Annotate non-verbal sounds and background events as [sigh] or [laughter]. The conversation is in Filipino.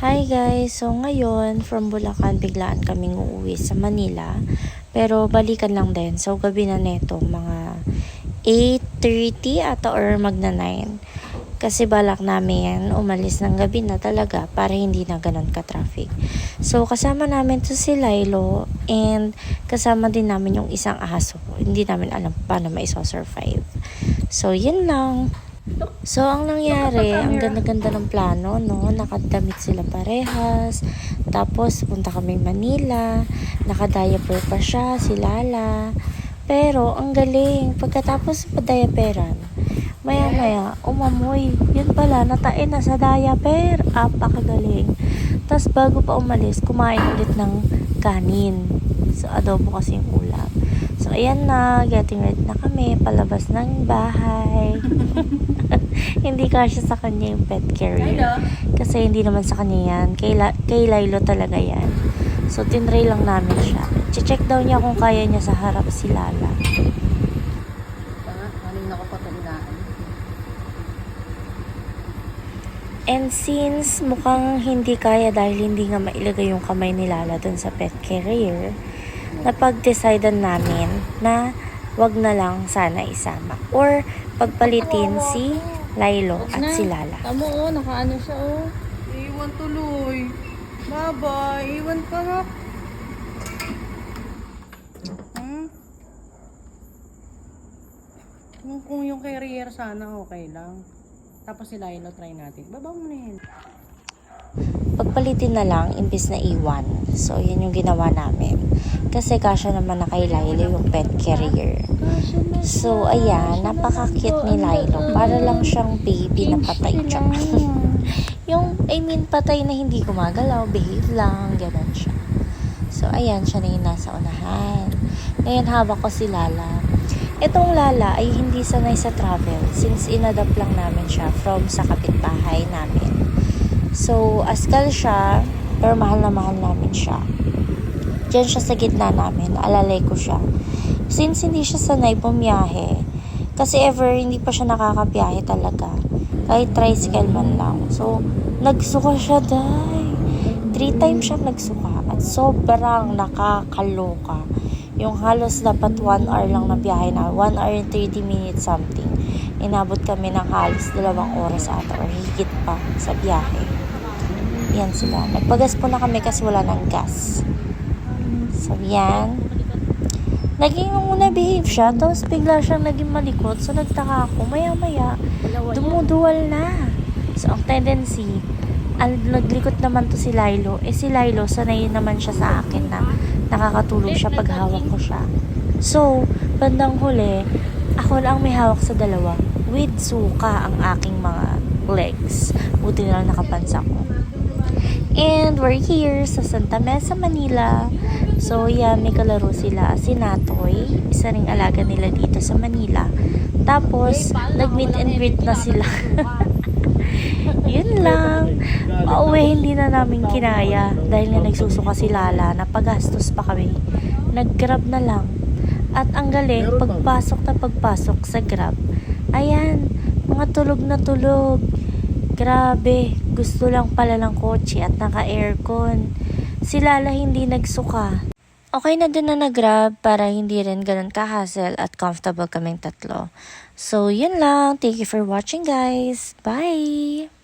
Hi guys! So ngayon, from Bulacan, biglaan kaming uuwi sa Manila. Pero balikan lang din. So gabi na neto, mga 8.30 ata or magna 9. Kasi balak namin umalis ng gabi na talaga para hindi na ganun ka-traffic. So kasama namin to si Lilo and kasama din namin yung isang aso. Hindi namin alam paano maiso-survive. So yun lang. So, ang nangyari, ang ganda-ganda ng plano, no? Nakadamit sila parehas. Tapos, punta kami Manila. Nakadiaper pa siya, si Lala. Pero, ang galing. Pagkatapos padayaperan, maya-maya, umamoy. Yun pala, natain na sa diaper. Apakagaling. Tapos, bago pa umalis, kumain ulit ng kanin. So, adobo kasi yung ulam. So, ayan na. Getting ready na kami. Palabas ng bahay. [laughs] hindi kasya sa kanya yung pet carrier. Kasi hindi naman sa kanya yan. Kay, La- kay Lilo talaga yan. So, tinry lang namin siya. Che-check daw niya kung kaya niya sa harap si Lala. Tandaan. And since mukhang hindi kaya dahil hindi nga mailagay yung kamay ni Lala dun sa pet carrier, napag-decidean namin na wag na lang sana isama. Or pagpalitin si Lilo at si Lala. Tamo oh, nakaano siya oh. Iwan tuloy. Baba, iwan pa nga. Hmm? Kung, kung yung carrier sana okay lang. Tapos si Lilo try natin. Baba mo na yun. pagpalitin na lang imbis na iwan. So, yun yung ginawa namin. Kasi kasya naman na kay Lilo yung pet carrier. So, ayan, napaka-cute ni Lilo. Para lang siyang baby na patay siya. [laughs] yung, I mean, patay na hindi gumagalaw, behave lang, ganun siya. So, ayan, siya na yung nasa unahan. Ngayon, hawak ko si Lala. Itong Lala ay hindi sanay sa travel since inadapt lang namin siya from sa kapitbahay namin. So, askal siya, pero mahal na mahal namin siya. Diyan siya sa gitna namin, alalay ko siya. Since hindi siya sanay bumiyahe, kasi ever hindi pa siya nakakabiyahe talaga. Kahit tricycle man lang. So, nagsuka siya, day. Three times siya nagsuka. At sobrang nakakaloka. Yung halos dapat 1 hour lang na biyahe na. 1 hour and 30 minutes something. Inabot kami ng halos dalawang oras ata or higit pa sa biyahe. Yan sila. Nagpagas po na kami kasi wala ng gas. So, yan. Naging muna behave siya, tapos bigla siyang naging malikot. So, nagtaka ako, maya-maya, dumuduwal na. So, ang tendency, al naglikot naman to si Lilo. Eh, si Lilo, sanay naman siya sa akin na nakakatulog siya pag hawak ko siya. So, bandang huli, ako lang may hawak sa dalawa. With suka ang aking mga legs. Buti na lang nakapansa ko. And we're here sa Santa Mesa, Manila. So, yeah, may kalaro sila. Si Natoy, isa ring alaga nila dito sa Manila. Tapos, nag-meet and greet na sila. [laughs] Yun lang. Pauwi, hindi na namin kinaya. Dahil nga nagsusuka si Lala, napagastos pa kami. Nag-grab na lang. At ang galing, pagpasok na pagpasok sa grab, ayan, mga tulog na tulog. Grabe, gusto lang pala ng kotse at naka-aircon. Si Lala hindi nagsuka. Okay na din na nag-grab para hindi rin ganun ka-hassle at comfortable kaming tatlo. So, yun lang. Thank you for watching guys. Bye!